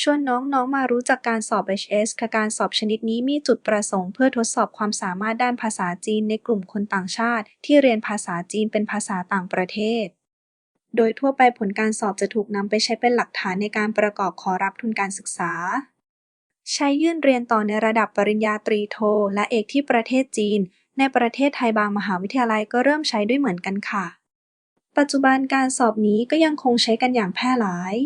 ชวนน้องๆ มารู้จักการสอบ HS ค่ะการสอบชนิดนี้มีจุดประสงค์เพื่อทดสอบความสามารถด้านภาษาจีนในกลุ่มคนต่างชาติ ที่เรียนภาษาจีนเป็นภาษาต่างประเทศ โดยทั่วไปผลการสอบจะถูกนำไปใช้เป็นหลักฐานในการประกอบขอรับทุนการศึกษา ใช้ยื่นเรียนต่อในระดับปริญญาตรีโท และเอกที่ประเทศจีน ในประเทศไทยบางมหาวิทยาลัยก็เริ่มใช้ด้วยเหมือนกันค่ะ ปัจจุบันการสอบนี้ก็ยังคงใช้กันอย่างแพร่หลาย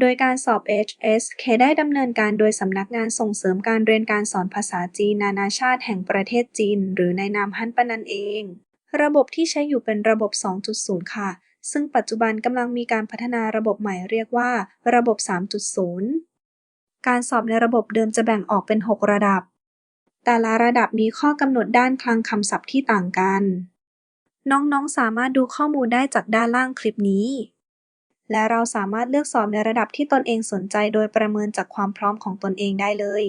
โดยการสอบ HSK ได้ดำเนินการโดยสำนักงานส่งเสริมการเรียนการสอนภาษาจีนนานาชาติแห่งประเทศจีน หรือในนามฮั่นปนันเอง ระบบที่ใช้อยู่เป็นระบบ 2.0 ค่ะ ซึ่งปัจจุบันกำลังมีการพัฒนาระบบใหม่เรียกว่า ระบบ 3.0 การสอบในระบบเดิมจะแบ่งออกเป็น 6 ระดับ แต่ละระดับมีข้อกำหนดด้านคลังคำศัพท์ที่ต่างกัน น้องๆสามารถดูข้อมูลได้จากด้านล่างคลิปนี้ และเราสามารถเลือกสอบในระดับที่ตนเองสนใจโดยประเมินจากความพร้อมของตนเองได้เลย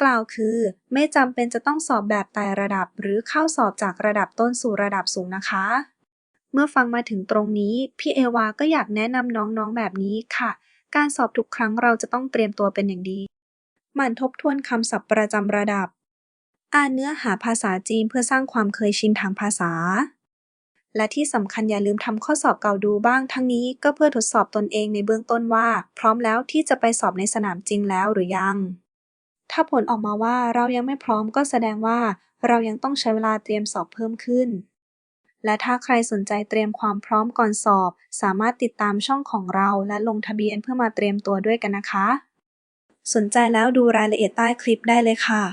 กล่าวคือ ไม่จำเป็นจะต้องสอบแบบไต่ระดับ หรือเข้าสอบจากระดับต้นสู่ระดับสูงนะคะ เมื่อฟังมาถึงตรงนี้ พี่เอวาก็อยากแนะนำน้องๆแบบนี้ค่ะ การสอบทุกครั้งเราจะต้องเตรียมตัวเป็นอย่างดีหมั่นทบทวนคำศัพท์ประจำระดับ อ่านเนื้อหาภาษาจีนเพื่อสร้างความเคยชินทางภาษา และที่สำคัญอย่าลืมทำข้อสอบเก่าดูบ้าง ทั้งนี้ก็เพื่อทดสอบตนเองในเบื้องต้นว่า พร้อมแล้วที่จะไปสอบในสนามจริงแล้วหรือยัง ถ้าผลออกมาว่าเรายังไม่พร้อมก็แสดงว่า เรายังต้องใช้เวลาเตรียมสอบเพิ่มขึ้น และถ้าใครสนใจเตรียมความพร้อมก่อนสอบ สามารถติดตามช่องของเราและลงทะเบียนเพื่อมาเตรียมตัวด้วยกันนะคะ สนใจแล้วดูรายละเอียดใต้คลิปได้เลยค่ะ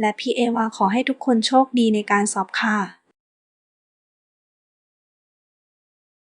และพี่เอวาขอให้ทุกคนโชคดีในการสอบค่ะ